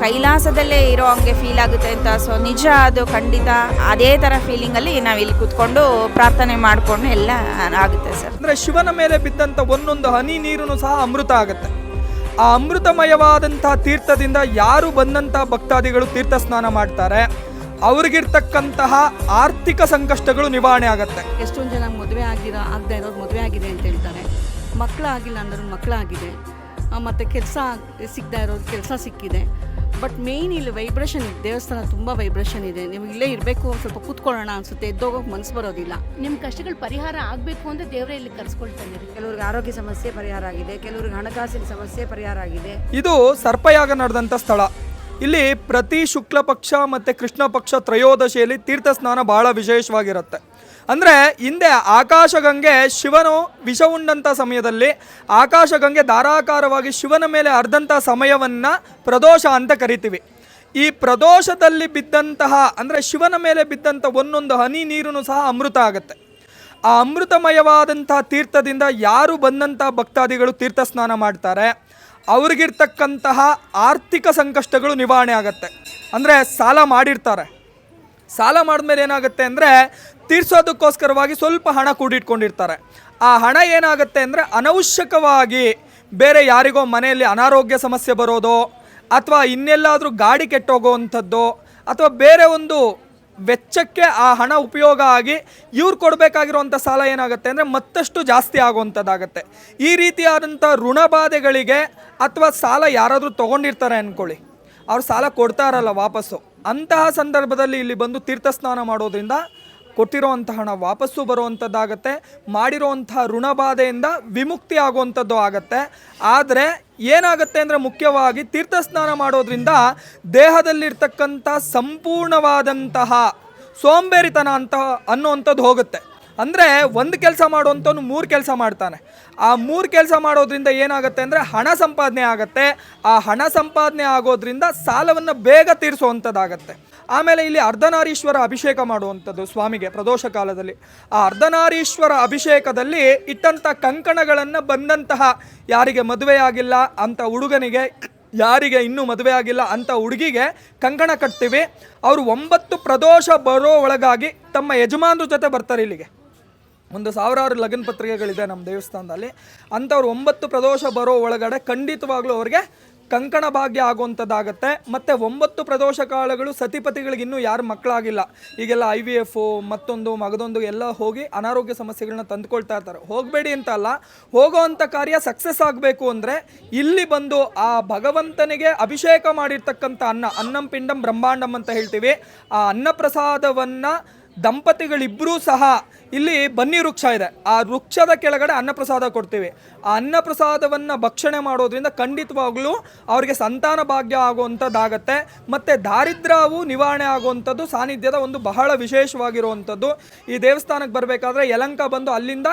ಕೈಲಾಸದಲ್ಲೇ ಇರೋ ಹಂಗೆ ಫೀಲ್ ಆಗುತ್ತೆ ಅಂತ. ಸೊ ನಿಜ ಅದು ಖಂಡಿತ ಅದೇ ತರ ಫೀಲಿಂಗ್ ಅಲ್ಲಿ ನಾವು ಇಲ್ಲಿ ಕೂತ್ಕೊಂಡು ಪ್ರಾರ್ಥನೆ ಮಾಡ್ಕೊಂಡು ಎಲ್ಲ ಆಗುತ್ತೆ ಸರ್. ಅಂದ್ರೆ ಶಿವನ ಮೇಲೆ ಬಿದ್ದಂತ ಒಂದೊಂದು ಹನಿ ನೀರು ಸಹ ಅಮೃತ ಆಗುತ್ತೆ. ಆ ಅಮೃತಮಯವಾದಂತಹ ತೀರ್ಥದಿಂದ ಯಾರು ಬಂದಂತ ಭಕ್ತಾದಿಗಳು ತೀರ್ಥ ಸ್ನಾನ ಮಾಡ್ತಾರೆ ಅವ್ರಿಗಿರ್ತಕ್ಕಂತಹ ಆರ್ಥಿಕ ಸಂಕಷ್ಟಗಳು ನಿವಾರಣೆ ಆಗತ್ತೆ. ಎಷ್ಟೊಂದು ಜನ ಮದುವೆ ಆಗಿರೋ ಆಗದೆ ಇರೋರು ಮದುವೆ ಆಗಿದೆ ಅಂತ ಹೇಳ್ತಾರೆ. ಮಕ್ಕಳಾಗಿಲ್ಲ ಅಂದರು ಮಕ್ಕಳಾಗಿದೆ ಮತ್ತು ಕೆಲಸ ಸಿಗ್ತಾ ಇರೋರು ಕೆಲಸ ಸಿಕ್ಕಿದೆ. ಬಟ್ ಮೇಯ್ನ್ ಇಲ್ಲಿ ವೈಬ್ರೇಷನ್ ಇದೆ ದೇವಸ್ಥಾನ ತುಂಬ ವೈಬ್ರೇಷನ್ ಇದೆ. ನೀವು ಇಲ್ಲೇ ಇರಬೇಕು ಸ್ವಲ್ಪ ಕೂತ್ಕೊಳ್ಳೋಣ ಅನ್ಸುತ್ತೆ. ಎದ್ದೋಗೋಕೆ ಮನಸ್ಸು ಬರೋದಿಲ್ಲ. ನಿಮ್ಮ ಕಷ್ಟಗಳು ಪರಿಹಾರ ಆಗಬೇಕು ಅಂದರೆ ದೇವರೇ ಇಲ್ಲಿ ಕರೆಸ್ಕೊಳ್ತಾನೆ ಕೆಲವ್ರಿಗೆ ಆರೋಗ್ಯ ಸಮಸ್ಯೆ ಪರಿಹಾರ ಆಗಿದೆ ಕೆಲವ್ರಿಗೆ ಹಣಕಾಸಿನ ಸಮಸ್ಯೆ ಪರಿಹಾರ ಆಗಿದೆ. ಇದು ಸರ್ಪಯಾಗ ನಡೆದಂಥ ಸ್ಥಳ. ಇಲ್ಲಿ ಪ್ರತಿ ಶುಕ್ಲ ಪಕ್ಷ ಮತ್ತು ಕೃಷ್ಣ ಪಕ್ಷ ತ್ರಯೋದಶಿಯಲ್ಲಿ ತೀರ್ಥ ಸ್ನಾನ ಬಹಳ ವಿಶೇಷವಾಗಿರುತ್ತೆ. ಅಂದರೆ ಹಿಂದೆ ಆಕಾಶಗಂಗೆ ಶಿವನು ವಿಷ ಉಂಡಂಥ ಸಮಯದಲ್ಲಿ ಆಕಾಶಗಂಗೆ ಧಾರಾಕಾರವಾಗಿ ಶಿವನ ಮೇಲೆ ಅರ್ಧಂಥ ಸಮಯವನ್ನು ಪ್ರದೋಷ ಅಂತ ಕರಿತೀವಿ. ಈ ಪ್ರದೋಷದಲ್ಲಿ ಬಿದ್ದಂತಹ, ಅಂದರೆ ಶಿವನ ಮೇಲೆ ಬಿದ್ದಂಥ ಒಂದೊಂದು ಹನಿ ನೀರು ಸಹ ಅಮೃತ ಆಗುತ್ತೆ. ಆ ಅಮೃತಮಯವಾದಂತಹ ತೀರ್ಥದಿಂದ ಯಾರು ಬಂದಂಥ ಭಕ್ತಾದಿಗಳು ತೀರ್ಥ ಸ್ನಾನ ಮಾಡ್ತಾರೆ? ಅವ್ರಿಗಿರ್ತಕ್ಕಂತಹ ಆರ್ಥಿಕ ಸಂಕಷ್ಟಗಳು ನಿವಾರಣೆ ಆಗತ್ತೆ. ಅಂದರೆ ಸಾಲ ಮಾಡಿರ್ತಾರೆ. ಸಾಲ ಮಾಡಿದ್ಮೇಲೆ ಏನಾಗುತ್ತೆ ಅಂದರೆ ತೀರ್ಸೋದಕ್ಕೋಸ್ಕರವಾಗಿ ಸ್ವಲ್ಪ ಹಣ ಕೂಡಿಟ್ಕೊಂಡಿರ್ತಾರೆ. ಆ ಹಣ ಏನಾಗುತ್ತೆ ಅಂದರೆ ಅನವಶ್ಯಕವಾಗಿ ಬೇರೆ ಯಾರಿಗೋ ಮನೆಯಲ್ಲಿ ಅನಾರೋಗ್ಯ ಸಮಸ್ಯೆ ಬರೋದು, ಅಥವಾ ಇನ್ನೆಲ್ಲಾದರೂ ಗಾಡಿ ಕೆಟ್ಟೋಗೋವಂಥದ್ದು, ಅಥವಾ ಬೇರೆ ಒಂದು ವೆಚ್ಚಕ್ಕೆ ಆ ಹಣ ಉಪಯೋಗ ಆಗಿ ಇವ್ರು ಕೊಡಬೇಕಾಗಿರುವಂಥ ಸಾಲ ಏನಾಗುತ್ತೆ ಅಂದರೆ ಮತ್ತಷ್ಟು ಜಾಸ್ತಿ ಆಗುವಂಥದ್ದಾಗತ್ತೆ. ಈ ರೀತಿಯಾದಂಥ ಋಣಬಾಧೆಗಳಿಗೆ ಅಥವಾ ಸಾಲ ಯಾರಾದರೂ ತೊಗೊಂಡಿರ್ತಾರೆ ಅಂದ್ಕೊಳ್ಳಿ ಅವ್ರು ಸಾಲ ಕೊಡ್ತಾರಲ್ಲ ವಾಪಸ್ಸು. ಅಂತಹ ಸಂದರ್ಭದಲ್ಲಿ ಇಲ್ಲಿ ಬಂದು ತೀರ್ಥ ಸ್ನಾನ ಮಾಡೋದ್ರಿಂದ ಕೊಟ್ಟಿರೋವಂಥ ಹಣ ವಾಪಸ್ಸು ಬರುವಂಥದ್ದಾಗತ್ತೆ. ಮಾಡಿರೋವಂಥ ಋಣಬಾಧೆಯಿಂದ ವಿಮುಕ್ತಿ ಆಗುವಂಥದ್ದು ಆಗತ್ತೆ. ಆದರೆ ಏನಾಗುತ್ತೆ ಅಂದರೆ ಮುಖ್ಯವಾಗಿ ತೀರ್ಥ ಸ್ನಾನ ಮಾಡೋದ್ರಿಂದ ದೇಹದಲ್ಲಿರ್ತಕ್ಕಂಥ ಸಂಪೂರ್ಣವಾದಂತಹ ಸೋಂಬೇರಿತನ ಅಂತ ಅನ್ನುವಂಥದ್ದು ಹೋಗುತ್ತೆ. ಅಂದರೆ ಒಂದು ಕೆಲಸ ಮಾಡುವಂಥವ್ನು ಮೂರು ಕೆಲಸ ಮಾಡ್ತಾನೆ. ಆ ಮೂರು ಕೆಲಸ ಮಾಡೋದ್ರಿಂದ ಏನಾಗುತ್ತೆ ಅಂದರೆ ಹಣ ಸಂಪಾದನೆ ಆಗುತ್ತೆ. ಆ ಹಣ ಸಂಪಾದನೆ ಆಗೋದ್ರಿಂದ ಸಾಲವನ್ನು ಬೇಗ ತೀರಿಸುವಂಥದ್ದಾಗತ್ತೆ. ಆಮೇಲೆ ಇಲ್ಲಿ ಅರ್ಧನಾರೀಶ್ವರ ಅಭಿಷೇಕ ಮಾಡುವಂಥದ್ದು ಸ್ವಾಮಿಗೆ ಪ್ರದೋಷ ಕಾಲದಲ್ಲಿ. ಆ ಅರ್ಧನಾರೀಶ್ವರ ಅಭಿಷೇಕದಲ್ಲಿ ಇಟ್ಟಂಥ ಕಂಕಣಗಳನ್ನು ಬಂದಂತಹ ಯಾರಿಗೆ ಮದುವೆ ಆಗಿಲ್ಲ, ಅಂಥ ಹುಡುಗನಿಗೆ ಯಾರಿಗೆ ಇನ್ನೂ ಮದುವೆ ಆಗಿಲ್ಲ, ಅಂಥ ಹುಡುಗಿಗೆ ಕಂಕಣ ಕಟ್ತೀವಿ. ಅವರು ಒಂಬತ್ತು ಪ್ರದೋಷ ಬರೋ ಒಳಗಾಗಿ ತಮ್ಮ ಯಜಮಾನ್ರ ಜೊತೆ ಬರ್ತಾರೆ ಇಲ್ಲಿಗೆ. ಒಂದು ಸಾವಿರಾರು ಲಗ್ನ ಪತ್ರಿಕೆಗಳಿದೆ ನಮ್ಮ ದೇವಸ್ಥಾನದಲ್ಲಿ. ಅಂಥವ್ರು ಒಂಬತ್ತು ಪ್ರದೋಷ ಬರೋ ಒಳಗಡೆ ಖಂಡಿತವಾಗ್ಲೂ ಅವ್ರಿಗೆ ಕಂಕಣ ಭಾಗ್ಯ ಆಗುವಂಥದ್ದಾಗತ್ತೆ. ಮತ್ತು ಒಂಬತ್ತು ಪ್ರದೋಷ ಕಾಲಗಳು ಸತಿಪತಿಗಳಿಗೆ ಇನ್ನೂ ಯಾರು ಮಕ್ಕಳಾಗಿಲ್ಲ. ಈಗೆಲ್ಲ ಐ ವಿ ಎಫು ಮತ್ತೊಂದು, ಮಗದೊಂದು ಎಲ್ಲ ಹೋಗಿ ಅನಾರೋಗ್ಯ ಸಮಸ್ಯೆಗಳನ್ನ ತಂದುಕೊಳ್ತಾ ಇರ್ತಾರೆ. ಹೋಗಬೇಡಿ ಅಂತ ಅಲ್ಲ ಹೋಗೋವಂಥ ಕಾರ್ಯ ಸಕ್ಸಸ್ ಆಗಬೇಕು ಅಂದರೆ ಇಲ್ಲಿ ಬಂದು ಆ ಭಗವಂತನಿಗೆ ಅಭಿಷೇಕ ಮಾಡಿರ್ತಕ್ಕಂಥ ಅನ್ನ, ಅನ್ನಂ ಪಿಂಡಂ ಬ್ರಹ್ಮಾಂಡಂ ಅಂತ ಹೇಳ್ತೀವಿ. ಆ ಅನ್ನಪ್ರಸಾದವನ್ನು ದಂಪತಿಗಳಿಬ್ಬರೂ ಸಹ ಇಲ್ಲಿ ಬನ್ನಿ ವೃಕ್ಷ ಇದೆ. ಆ ವೃಕ್ಷದ ಕೆಳಗಡೆ ಅನ್ನಪ್ರಸಾದ ಕೊಡ್ತೀವಿ. ಆ ಅನ್ನಪ್ರಸಾದವನ್ನು ಭಕ್ಷಣೆ ಮಾಡೋದ್ರಿಂದ ಖಂಡಿತವಾಗ್ಲೂ ಅವರಿಗೆ ಸಂತಾನ ಭಾಗ್ಯ ಆಗುವಂಥದ್ದಾಗತ್ತೆ. ಮತ್ತು ದಾರಿದ್ರ್ಯವು ನಿವಾರಣೆ ಆಗುವಂಥದ್ದು, ಸಾನ್ನಿಧ್ಯದ ಒಂದು ಬಹಳ ವಿಶೇಷವಾಗಿರುವಂಥದ್ದು. ಈ ದೇವಸ್ಥಾನಕ್ಕೆ ಬರಬೇಕಾದ್ರೆ ಯಲಂಕ ಬಂದು ಅಲ್ಲಿಂದ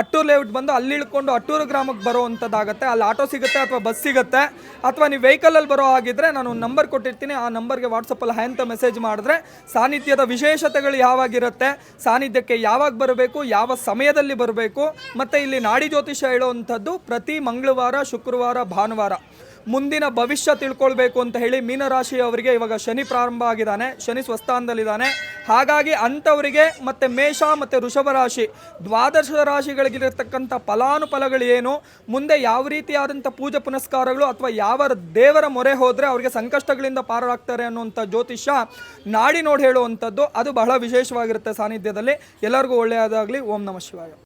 ಅಟ್ಟೂರು ಲೇಔಟ್ ಬಂದು ಅಲ್ಲಿ ಇಳ್ಕೊಂಡು ಅಟ್ಟೂರು ಗ್ರಾಮಕ್ಕೆ ಬರುವಂಥದ್ದಾಗತ್ತೆ. ಅಲ್ಲಿ ಆಟೋ ಸಿಗುತ್ತೆ ಅಥವಾ ಬಸ್ ಸಿಗುತ್ತೆ? ಅಥವಾ ನೀವು ವೆಹಿಕಲಲ್ಲಿ ಬರೋ ಹಾಗಿದ್ರೆ ನಾನು ಒಂದು ನಂಬರ್ ಕೊಟ್ಟಿರ್ತೀನಿ. ಆ ನಂಬರ್ಗೆ ವಾಟ್ಸಪ್ಪಲ್ಲಿ ಹ್ಯಾಂತ ಮೆಸೇಜ್ ಮಾಡಿದ್ರೆ ಸಾನ್ನಿಧ್ಯದ ವಿಶೇಷತೆಗಳು ಯಾವಾಗಿರುತ್ತೆ, ಸಾನ್ನಿಧ್ಯಕ್ಕೆ ಯಾವಾಗ ಬರಬೇಕು, ಯಾವ ಸಮಯದಲ್ಲಿ ಬರಬೇಕು, ಮತ್ತು ಇಲ್ಲಿ ನಾಡಿ ಜ್ಯೋತಿಷ ಹೇಳುವಂಥದ್ದು ಪ್ರತಿ ಮಂಗಳವಾರ, ಶುಕ್ರವಾರ, ಭಾನುವಾರ. ಮುಂದಿನ ಭವಿಷ್ಯ ತಿಳ್ಕೊಳ್ಬೇಕು ಅಂತ ಹೇಳಿ ಮೀನರಾಶಿಯವರಿಗೆ ಇವಾಗ ಶನಿ ಪ್ರಾರಂಭ ಆಗಿದ್ದಾನೆ. ಶನಿ ಸ್ವಸ್ಥಾನದಲ್ಲಿದ್ದಾನೆ. ಹಾಗಾಗಿ ಅಂಥವರಿಗೆ ಮತ್ತು ಮೇಷ ಮತ್ತು ವೃಷಭ ರಾಶಿ ದ್ವಾದಶ ರಾಶಿಗಳಿಗಿರತಕ್ಕಂಥ ಫಲಾನುಫಲಗಳು ಏನು? ಮುಂದೆ ಯಾವ ರೀತಿಯಾದಂಥ ಪೂಜೆ ಪುನಸ್ಕಾರಗಳು ಅಥವಾ ಯಾವ ದೇವರ ಮೊರೆ ಹೋದರೆ ಅವರಿಗೆ ಸಂಕಷ್ಟಗಳಿಂದ ಪಾರಾಗ್ತಾರೆ ಅನ್ನುವಂಥ ಜ್ಯೋತಿಷ್ಯ ನಾಡಿ ನೋಡಿ ಹೇಳುವಂಥದ್ದು. ಅದು ಬಹಳ ವಿಶೇಷವಾಗಿರುತ್ತೆ ಸಾನ್ನಿಧ್ಯದಲ್ಲಿ. ಎಲ್ಲರಿಗೂ ಒಳ್ಳೆಯದಾಗಲಿ. ಓಂ ನಮಃ ಶಿವಾಯ.